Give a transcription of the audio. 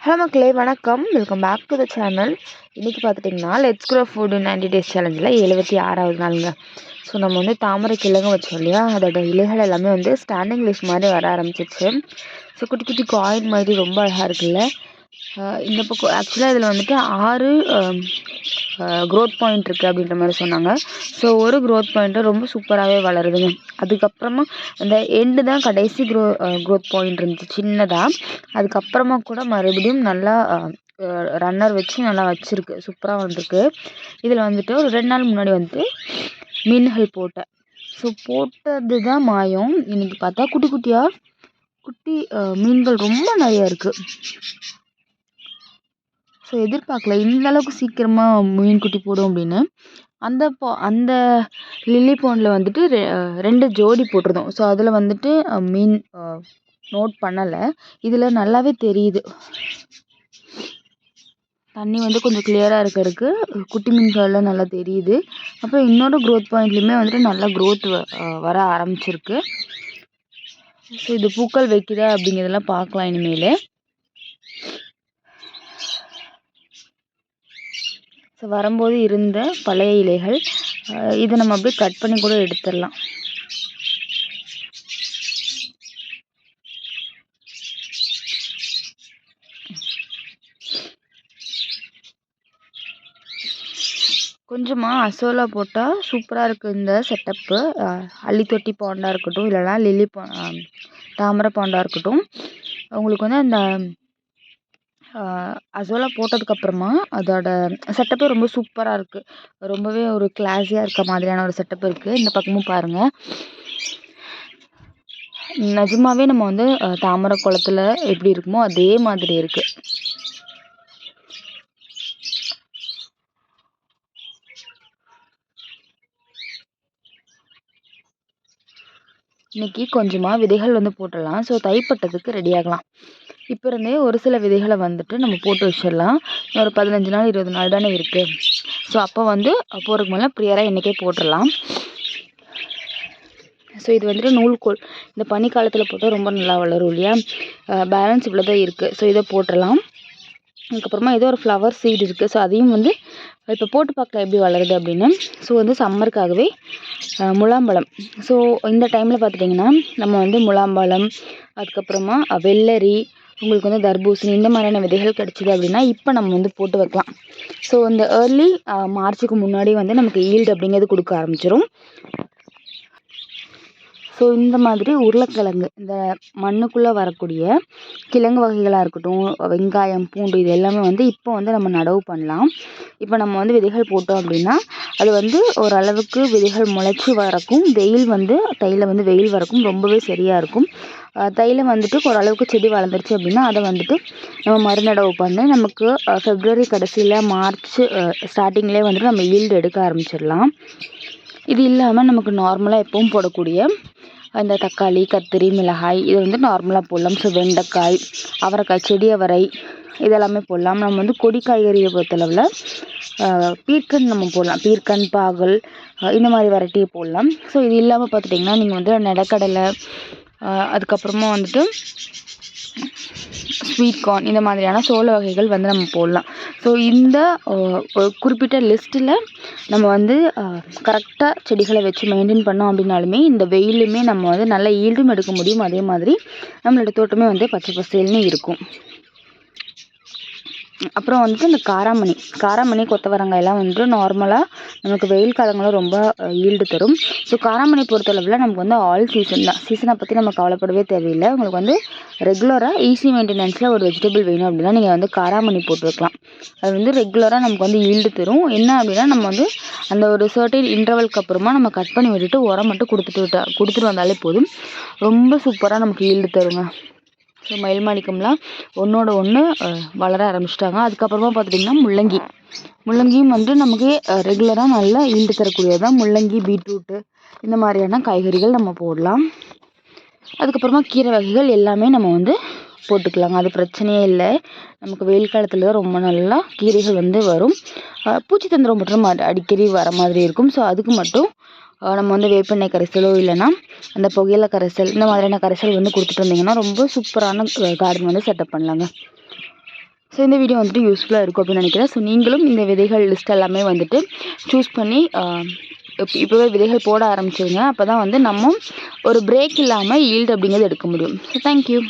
Hello மக்களே வணக்கம். Welcome back to the channel இன்றைக்கி பார்த்துட்டிங்கன்னா let's grow food ninety days சேலஞ்சில் எழுபத்தி ஆறாவது நாளுங்க. ஸோ நம்ம வந்து தாமரை கிழங்கு வச்சோம் இல்லையா? அதோட இலைகள் எல்லாமே வந்து ஸ்டாண்டிங் லிஸ்ட் மாதிரி வர ஆரம்பிச்சிச்சு ஸோ குட்டி குட்டி காயின் மாதிரி ரொம்ப அழகாக இருக்குல்ல? இந்த பக்கம் ஆக்சுவலாக இதில் வந்துட்டு ஆறு க்ரோத் பாயிண்ட் இருக்குது அப்படின்ற மாதிரி சொன்னாங்க. ஸோ ஒரு க்ரோத் பாயிண்ட்டு ரொம்ப சூப்பராகவே வளருதுங்க. அதுக்கப்புறமா அந்த எண்டு தான் கடைசி க்ரோ க்ரோத் பாயிண்ட் இருந்துச்சு. சின்னதாக அதுக்கப்புறமா கூட மறுபடியும் நல்லா ரன்னர் வச்சு நல்லா வச்சுருக்கு. சூப்பராக வந்திருக்கு. இதில் வந்துட்டு ஒரு ரெண்டு நாள் முன்னாடி வந்துட்டு மீன்கள் போட்டேன் ஸோ போட்டது தான் மாயம். இன்றைக்கி பார்த்தா குட்டி குட்டியாக குட்டி மீன்கள் ரொம்ப நிறையா இருக்குது ஸோ எதிர்பார்க்கல. இந்த அளவுக்கு சீக்கிரமாக மீன் குட்டி போடும் அப்படின்னு. அந்த பா அந்த லில்லி பாண்டில் வந்துட்டு ரெ ரெண்டு ஜோடி போட்டிருந்தோம். ஸோ அதில் வந்துட்டு மீன் நோட் பண்ணலை. இதில் நல்லாவே தெரியுது. தண்ணி வந்து கொஞ்சம் கிளியராக இருக்கிறதுக்கு குட்டி மீன்கள்லாம் நல்லா தெரியுது. அப்புறம் இன்னொரு க்ரோத் பாயிண்ட்லேயுமே வந்துட்டு நல்லா க்ரோத் வர ஆரம்பிச்சிருக்கு. ஸோ இது பூக்கள் வைக்குதா அப்படிங்கிறதெல்லாம் பார்க்கலாம் இனிமேல். ஸோ வரும்போது இருந்த பழைய இலைகள் இதை நம்ம அப்படியே கட் பண்ணி கூட எடுத்துடலாம். கொஞ்சமாக அசோலா போட்டால் சூப்பராக இருக்குது இந்த செட்டப்பு அள்ளி தொட்டி பாண்டாக இருக்கட்டும் இல்லைனா லில்லி பா தாமரை பாண்டாக இருக்கட்டும். உங்களுக்கு வந்து அந்த அசோலா போட்டதுக்கப்புறமா அதோட செட்டப்பே ரொம்ப சூப்பராக இருக்குது ரொம்பவே ஒரு கிளாஸியாக இருக்க மாதிரியான ஒரு செட்டப் இருக்குது இந்த பக்கமும் பாருங்கள் நிஜமாவே நம்ம வந்து தாமரை குளத்துல எப்படி இருக்குமோ அதே மாதிரி இருக்குது இன்றைக்கி கொஞ்சமாக விதைகள் வந்து போட்டுடலாம். ஸோ தைப்பட்டதுக்கு ரெடி ஆகலாம். இப்போ இருந்தே ஒரு சில விதைகளை வந்துட்டு நம்ம போட்டு வச்சிடலாம். ஒரு பதினஞ்சு நாள் இருபது நாள் தானே இருக்குது ஸோ அப்போ வந்து போகிறதுக்கு மேலே ப்ரியராக இன்றைக்கே போட்டுடலாம். ஸோ இது வந்துட்டு நூல்கோல் இந்த பனிக்காலத்தில் போட்டால் ரொம்ப நல்லா வளரும் இல்லையா? பேலன்ஸ் இவ்வளோ தான் இருக்குது ஸோ இதை போட்டுடலாம். அதுக்கப்புறமா ஏதோ ஒரு ஃப்ளவர் சீட் இருக்குது ஸோ அதையும் வந்து இப்போ போட்டு பார்க்கலாம் எப்படி வளருது அப்படின்னு. ஸோ வந்து சம்மருக்காகவே முலாம்பழம். ஸோ இந்த டைமில் பார்த்துட்டிங்கன்னா நம்ம வந்து முலாம்பழம் அதுக்கப்புறமா வெள்ளரி உங்களுக்கு வந்து தர்பூசணி இந்த மாதிரியான விதைகள் கிடச்சிது அப்படின்னா இப்போ நம்ம வந்து போட்டு வைக்கலாம். ஸோ இந்த ஏர்லி மார்ச்சுக்கு முன்னாடி வந்து நமக்கு ஈல்டு அப்படிங்கிறது கொடுக்க ஆரம்பிச்சிடும் ஸோ இந்த மாதிரி உருளைக்கிழங்கு இந்த மண்ணுக்குள்ளே வரக்கூடிய கிழங்கு வகைகளாக இருக்கட்டும் வெங்காயம் பூண்டு இது எல்லாமே வந்து இப்போ வந்து நம்ம நடவு பண்ணலாம். இப்போ நம்ம வந்து விதைகள் போட்டோம் அப்படின்னா அது வந்து ஓரளவுக்கு விதைகள் முளைச்சி வரக்கும் வெயில் வந்து தையில் வந்து வெயில் வரக்கும் ரொம்பவே சரியாக இருக்கும். தைலம் வந்துட்டு ஓரளவுக்கு செடி வளர்ந்துருச்சு அப்படின்னா அதை வந்துட்டு நம்ம மறுநடவு பண்ணி நமக்கு ஃபெப்ரவரி கடைசியில் மார்ச் ஸ்டார்டிங்லேயே வந்துட்டு நம்ம ஈல்டு எடுக்க ஆரம்பிச்சிடலாம். இது இல்லாமல் நமக்கு நார்மலாக எப்பவும் போடக்கூடிய அந்த தக்காளி கத்திரி மிளகாய் இது வந்து நார்மலாக போடலாம். ஸோ வெண்டைக்காய் அவரைக்காய் செடி அவரை இதெல்லாமே போடலாம். நம்ம வந்து கொடி காய்கறியை பொறுத்தளவில் பீர்க்கன் நம்ம போடலாம். பீர்க்கன் பாகல் இந்த மாதிரி வெரைட்டியை போடலாம். ஸோ இது இல்லாமல் பார்த்துட்டிங்கன்னா நீங்கள் வந்து நிலக்கடலை அதுக்கப்புறமா வந்துட்டு ஸ்வீட் கார்ன் இந்த மாதிரியான சோள வகைகள் வந்து நம்ம போடலாம். ஸோ இந்த குறிப்பிட்ட லிஸ்ட்டில் நம்ம வந்து கரெக்டாக செடிகளை வச்சு மெயின்டைன் பண்ணோம் அப்படின்னாலுமே இந்த வெயிலுமே நம்ம வந்து நல்ல ஈல்டும் எடுக்க முடியும். அதே மாதிரி நம்மளோட தோட்டமே வந்து பச்சை பசேல்னு இருக்கும். அப்புறம் வந்துட்டு இந்த காராமணி காராமணி கொத்தவரங்காயெல்லாம் வந்துட்டு நார்மலாக நமக்கு வெயில் காலங்களில் ரொம்ப ஈல்டு தரும். ஸோ காராமணி பொறுத்தளவில் நமக்கு வந்து ஆல் சீசன் தான். சீசனை பற்றி நம்ம கவலைப்படவே தேவையில்லை. உங்களுக்கு வந்து ரெகுலராக ஈஸி மெயின்டெனன்ஸில் ஒரு வெஜிடபிள் வேணும் அப்படின்னா நீங்கள் வந்து காராமணி போட்டு வைக்கலாம். அது வந்து ரெகுலராக நமக்கு வந்து ஈல்டு தரும். என்ன அப்படின்னா நம்ம வந்து அந்த ஒரு சர்டைன் இன்டர்வல்க்கு அப்புறமா நம்ம கட் பண்ணி விட்டுட்டு உரம் மட்டும் கொடுத்துட்டு விட்டா கொடுத்துட்டு வந்தாலே போதும். ரொம்ப சூப்பராக நமக்கு ஈல்டு தருங்க. ஸோ மயில் மாணிக்கம்லாம் ஒன்றோட ஒன்று வளர ஆரம்பிச்சிட்டாங்க. அதுக்கப்புறமா பார்த்துட்டிங்கன்னா முள்ளங்கி. முள்ளங்கியும் வந்து நமக்கு ரெகுலராக நல்லா ஈல்டு தரக்கூடியது தான் முள்ளங்கி பீட்ரூட்டு இந்த மாதிரியான காய்கறிகள் நம்ம போடலாம். அதுக்கப்புறமா கீரை வகைகள் எல்லாமே நம்ம வந்து போட்டுக்கலாங்க. அது பிரச்சனையே இல்லை. நமக்கு வெயில் காலத்தில் தான் ரொம்ப நல்லா கீரைகள் வந்து வரும். பூச்சி தந்திரம் மட்டும் அடிக்கடி வர மாதிரி இருக்கும். ஸோ அதுக்கு மட்டும் நம்ம வந்து வேப்பெண்ணெய் கரைசலோ இல்லைன்னா அந்த புகையில கரைசல் இந்த மாதிரியான கரைசல் வந்து கொடுத்துட்டு வந்தீங்கன்னா ரொம்ப சூப்பரான கார்டன் வந்து செட்டப் பண்ணலாங்க. ஸோ இந்த வீடியோ வந்துட்டு யூஸ்ஃபுல்லாக இருக்கும் அப்படின்னு நினைக்கிறேன். ஸோ நீங்களும் இந்த விதைகள் லிஸ்ட் எல்லாமே வந்துட்டு சூஸ் பண்ணி இப்போ இப்போவே விதைகள் போட ஆரம்பிச்சிருங்க. அப்போ தான் வந்து நம்ம ஒரு பிரேக் இல்லாமல் ஈல்டு அப்படிங்கிறது எடுக்க முடியும். So thank you